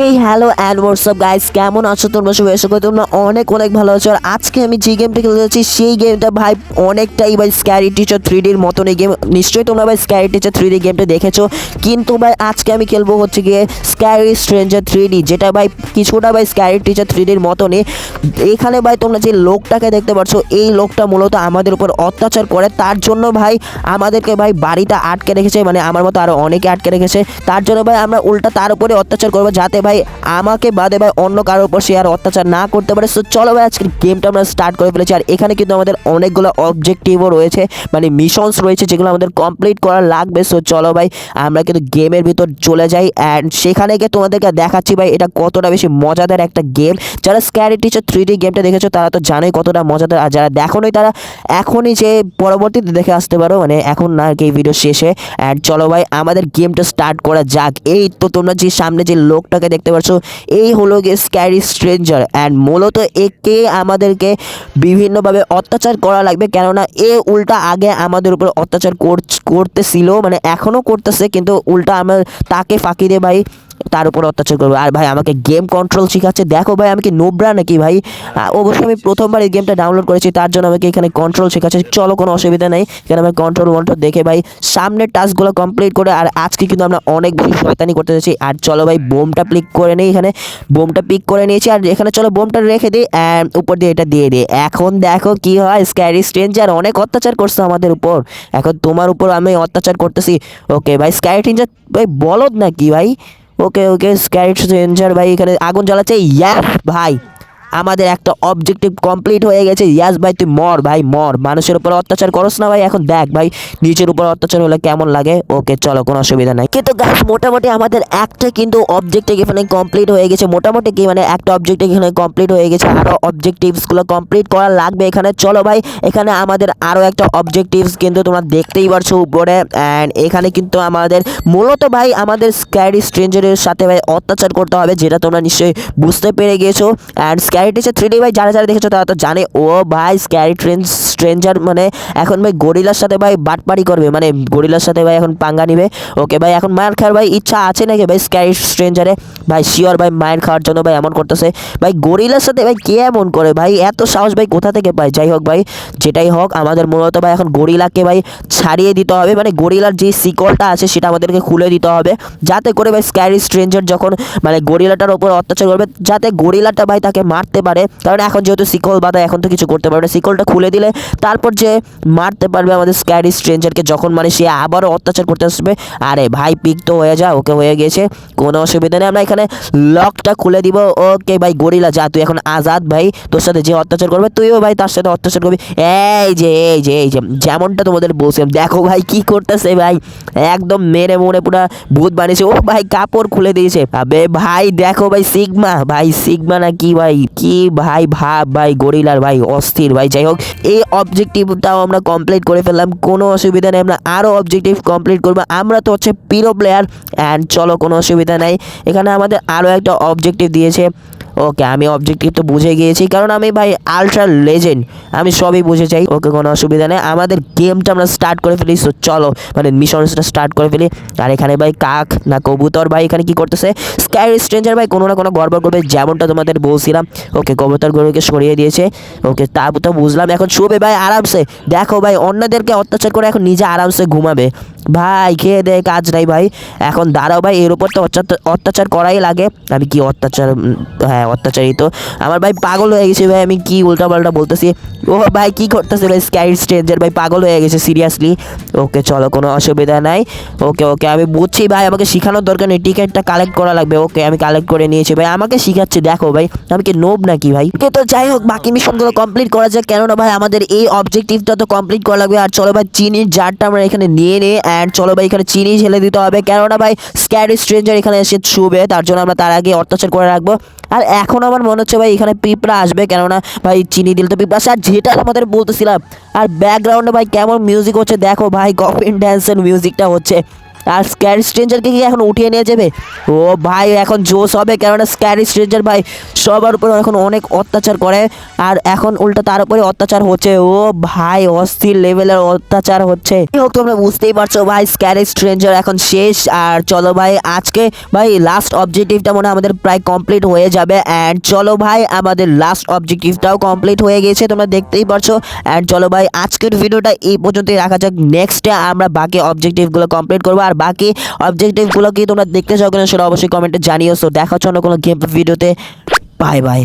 এই hello and WhatsApp guys কেমন আছো তোমরা? সবাই করি তোমরা অনেক অনেক ভালো আছো। আর আজকে আমি যে গেমটা খেলতে যাচ্ছি, সেই গেমটা ভাই অনেকটাই ভাই স্ক্যারি টিচার থ্রি ডির মতন এই গেম নিশ্চয়ই তোমরা ভাই স্ক্যারি টিচার থ্রি ডি গেমটা দেখেছ। কিন্তু ভাই আজকে আমি খেলব হচ্ছে গিয়ে স্ক্যারি স্ট্রেঞ্জার থ্রি ডি যেটা ভাই কিছুটা ভাই স্ক্যারি টিচার থ্রি ডির মতনই। এখানে ভাই তোমরা যে লোকটাকে দেখতে পাচ্ছ, এই লোকটা মূলত আমাদের উপর অত্যাচার করে। তার জন্য ভাই আমাদেরকে ভাই বাড়িটা আটকে রেখেছে মানে আমার মতো আরও অনেকে আটকে রেখেছে। তার জন্য ভাই আমরা উল্টা তার উপরে অত্যাচার করব, যাতে ভাই, আমাকে বাদে ভাই অন্য কারোর উপর সে আর অত্যাচার না করতে পারে। সো চলো ভাই, আজকের গেমটা আমরা স্টার্ট করে ফেলেছি। আর এখানে কিন্তু আমাদের অনেকগুলো অবজেক্টিভও রয়েছে মানে মিশনস রয়েছে, যেগুলো আমাদের কমপ্লিট করা লাগবে। সো চলো ভাই, আমরা কিন্তু গেমের ভিতর চলে যাই। অ্যান্ড সেখানে গিয়ে তোমাদেরকে দেখাচ্ছি ভাই, এটা কতটা বেশি মজাদার একটা গেম যারা স্ক্যারি টিচার থ্রি ডি গেমটা দেখেছ, তারা তো জানোই কতটা মজাদার। আর যারা দেখোনি, তারা এখনই যে পরবর্তীতে দেখে আসতে পারো। মানে এখন না, আর কি ভিডিও শেষে। অ্যান্ড চলো ভাই, আমাদের গেমটা স্টার্ট করা যাক। এই তো তোমরা যে সামনে যে লোকটাকে দেখতে পাচ্ছ এই হলো গিয়ে স্ক্যারি স্ট্রেঞ্জার অ্যান্ড মূলত একে আমাদেরকে বিভিন্নভাবে অত্যাচার করা লাগবে কেননা এ উল্টা আগে আমাদের উপর অত্যাচার কর- করতেছিল মানে এখনও করতেছে, কিন্তু উল্টা আমার তাকে ফাঁকি দিয়ে ভাই। তার উপর অত্যাচার করব। আর ভাই, আমাকে গেম কন্ট্রোল শেখাচ্ছে। দেখো ভাই, আমি কি নোবরা নাকি ভাই? অবশ্যই আমি প্রথমবার এই গেমটা ডাউনলোড করেছি, তার জন্য আমাকে এখানে কন্ট্রোল শেখাচ্ছে। চলো, কোনো অসুবিধা নেই। এখানে আমি কন্ট্রোল মন্ট্রোল দেখে ভাই, সামনের টাস্কগুলো কমপ্লিট করে, আর আজকে কিন্তু আমরা অনেক বেশি শয়তানি করতে যাচ্ছি। আর চলো ভাই, বোমটা পিক করে নিই এখানে। বোমটা পিক করে নিয়েছি, আর এখানে চলো বোমটা রেখে দিই অ্যান্ড উপর দিয়ে এটা দিয়ে দিই। এখন দেখো কি হয় স্ক্যারি স্ট্রেঞ্জার অনেক অত্যাচার করছে আমাদের উপর। এখন তোমার উপর আমি অত্যাচার করতেছি। ওকে ভাই স্ক্যারি স্ট্রেঞ্জার ভাই, বলদ নাকি ভাই? ওকে ওকে স্ক্যারেট রেঞ্জার ভাই এখানে আগুন জ্বালাচ্ছে ইয়াস ভাই। আমাদের একটা অবজেক্টিভ কমপ্লিট হয়ে গেছে। ইয়াস ভাই, তুই মর ভাই, মর। মানুষের উপর অত্যাচার করস না ভাই, এখন দেখ ভাই নিচের উপর অত্যাচার হলে কেমন লাগে? ওকে চলো, কোনো অসুবিধা নাই। কিন্তু গাছ মোটামুটি আমাদের একটা কিন্তু অবজেক্টিভ এখানে কমপ্লিট হয়ে গেছে। মোটামুটি কি মানে একটা অবজেক্টিভ এখানে কমপ্লিট হয়ে গেছে। আরও অবজেক্টিভসগুলো কমপ্লিট করা লাগবে এখানে। চলো ভাই, এখানে আমাদের আরও একটা অবজেক্টিভস কিন্তু তোমরা দেখতেই পারছ উপরে। অ্যান্ড এখানে কিন্তু আমাদের মূলত ভাই, আমাদের স্ক্যারি স্ট্রেঞ্জারের সাথে ভাই অত্যাচার করতে হবে, যেটা তোমরা নিশ্চয়ই বুঝতে পেরে গেছো। অ্যান্ড টিচার থ্রি ডি ভাই যারা যারা দেখেছ তারা তো জানে। ও ভাই স্ক্যারি ট্রেন স্ট্রেঞ্জার মানে এখন ভাই গরিলার সাথে ভাই বাটপাড়ি করবে মানে গরিলার সাথে ভাই এখন পাঙ্গা নিবে। ওকে ভাই, এখন মায়ের খাওয়ার ভাই ইচ্ছা আছে নাকি ভাই স্ক্যারি স্ট্রেঞ্জারে ভাই শিওর ভাই মায়ের খাওয়ার জন্য ভাই এমন করতেছে। ভাই গরিলার সাথে ভাই কে এমন করে? ভাই এত সাহস ভাই কোথা থেকে পায়? যাই হোক ভাই, যেটাই হোক, আমাদের মূলত ভাই এখন গরিলাকে ভাই ছাড়িয়ে দিতে হবে। মানে গরিলার যে শিকলটা আছে সেটা আমাদেরকে খুলে দিতে হবে। যাতে করে ভাই স্ক্যারি স্ট্রেঞ্জার যখন মানে গরিলাটার ওপর অত্যাচার করবে, যাতে গরিলাটা ভাই তাকে মারতে পারে। কারণ এখন যেহেতু শিকল বাঁধা, এখন তো কিছু করতে পারবে না। শিকলটা খুলে দিলে তারপর যে মারতে পারবে আমাদের স্ক্যারি স্ট্রেঞ্জারকে যখন মানে সে আবারও অত্যাচার করতে আসবে, আরে ভাই পিক তো হয়ে যা, ওকে হয়ে গেছে, কোনো অসুবিধা নেই, আমরা এখানে লকটা খুলে দিব ওকে ভাই গরিলা যা, তুই এখন আজাদ ভাই, তোর সাথে যে অত্যাচার করবে, তুইও ভাই তার সাথে অত্যাচার করবি, এই যে এই যে এই যে, যেমনটা তোমাদের বলছিলাম, দেখো ভাই কি করতেছে ভাই, একদম মেরে মরে পুরা ভূত বানিয়েছে, ও ভাই কাপড় খুলে দিয়েছে, আবে ভাই দেখো ভাই সিগমা ভাই সিগমা না কি ভাই কি ভাই ভাব ভাই, গরিলার ভাই, অস্থির ভাই, যাই হোক, এই অবজেক্টিভটাও আমরা কমপ্লিট করে ফেললাম। কোনো অসুবিধা নেই, আমরা আরও অবজেক্টিভ কমপ্লিট করব। আমরা তো হচ্ছে পিরো প্লেয়ার অ্যান্ড চলো কোনো অসুবিধা নেই। এখানে আমাদের আরও একটা অবজেক্টিভ দিয়েছে। ওকে আমি অবজেক্টিভ তো বুঝে গিয়েছি, কারণ আমি ভাই আলট্রা লেজেন্ড আমি সবই বুঝে চাই ওকে কোনো অসুবিধা নেই। আমাদের গেমটা আমরা স্টার্ট করে ফেলি, so চলো মানে মিশনসটা স্টার্ট করে ফেলি। আর এখানে ভাই কাক না কবুতর ভাই এখানে কি করতেছে? স্কাই স্ট্রেঞ্জার ভাই কোনো না কোনো গড়বড় করবে, যেমনটা তোমাদের বলছিলাম। ওকে কবুতরগুলোকে সরিয়ে দিয়েছে। ওকে তা তো বুঝলাম, এখন শুবে ভাই আরামসে। দেখো ভাই, অন্যদেরকে অত্যাচার করে এখন নিজে আরামসে ঘুমাবে। ভাই, খেয়ে দে, কাজ নাই ভাই। এখন দাঁড়াও ভাই, এর উপর তো অত্যাচার করাই লাগে। আমি কি অত্যাচার হ্যাঁ অত্যাচারই তো আমার ভাই পাগল হয়ে গেছে ভাই, আমি কি উল্টা উল্টাপাল্টা বলতেছি? ও ভাই, কি করতেছে ভাই স্কাই স্ট্রেঞ্জার ভাই, পাগল হয়ে গেছে সিরিয়াসলি ওকে, চলো, কোনো অসুবিধা নাই। ওকে ওকে, আমি বুঝছি ভাই, আমাকে শেখানোর দরকার নেই, টিকিটটা কালেক্ট করা লাগবে। ওকে, আমি কালেক্ট করে নিয়েছি ভাই, আমাকে শিখাচ্ছে, দেখো ভাই, আমি কি নোব নাকি ভাই? ওকে, তো যাই হোক, বাকি মিশনগুলো কমপ্লিট করা যাক। কেননা ভাই, আমাদের এই অবজেক্টিভটা তো কমপ্লিট করা লাগবে। আর চলো ভাই, চিনির জারটা আমরা এখানে নিয়ে নিই। অ্যান্ড চলো ভাই, এখানে চিনি ঝেলে দিতে হবে। কেননা ভাই স্ক্যারি স্ট্রেঞ্জার এখানে এসে ছুবে, তার জন্য আমরা তার আগে অত্যাচার করে রাখব। আর এখন আমার মনে হচ্ছে ভাই, এখানে পিঁপড়া আসবে, কেননা ভাই, চিনি দিলে তো পিঁপড়া আর যেটা আমাদের বলতেছিলাম, আর ব্যাকগ্রাউন্ডে ভাই, কেমন মিউজিক হচ্ছে, দেখো ভাই গভর্নমেন্ট ড্যান্সের মিউজিকটা হচ্ছে। আর স্ক্যারি স্ট্রেঞ্জারকে কি এখন উঠিয়ে নিয়ে যাবে? ও ভাই, এখন জোশ হবে কেননা স্ক্যারি স্ট্রেঞ্জার ভাই, সবার উপরে এখন অনেক অত্যাচার করে আর এখন উল্টা তার উপরে অত্যাচার হচ্ছে। ও ভাই, অস্থির লেভেলের অত্যাচার হচ্ছে। হোক, তোমরা বুঝতেই পারছ ভাই স্ক্যারি স্ট্রেঞ্জার এখন শেষ। আর চলো ভাই, আজকে ভাই লাস্ট অবজেক্টিভটা মনে আমাদের প্রায় কমপ্লিট হয়ে যাবে। অ্যান্ড চলো ভাই, আমাদের লাস্ট অবজেক্টিভটাও কমপ্লিট হয়ে গেছে, তোমরা দেখতেই পারছ। অ্যান্ড চলো ভাই, আজকের ভিডিওটা এই পর্যন্তই রাখা যাক। নেক্সটে আমরা বাকি অবজেক্টিভগুলো কমপ্লিট করব। আর বাকি অবজেক্টিভগুলো কি তোমরা দেখতে চাও কিনা সেটা অবশ্যই কমেন্টে জানিও। সো দেখা হচ্ছে অন্য কোনো গেম ভিডিওতে বাই বাই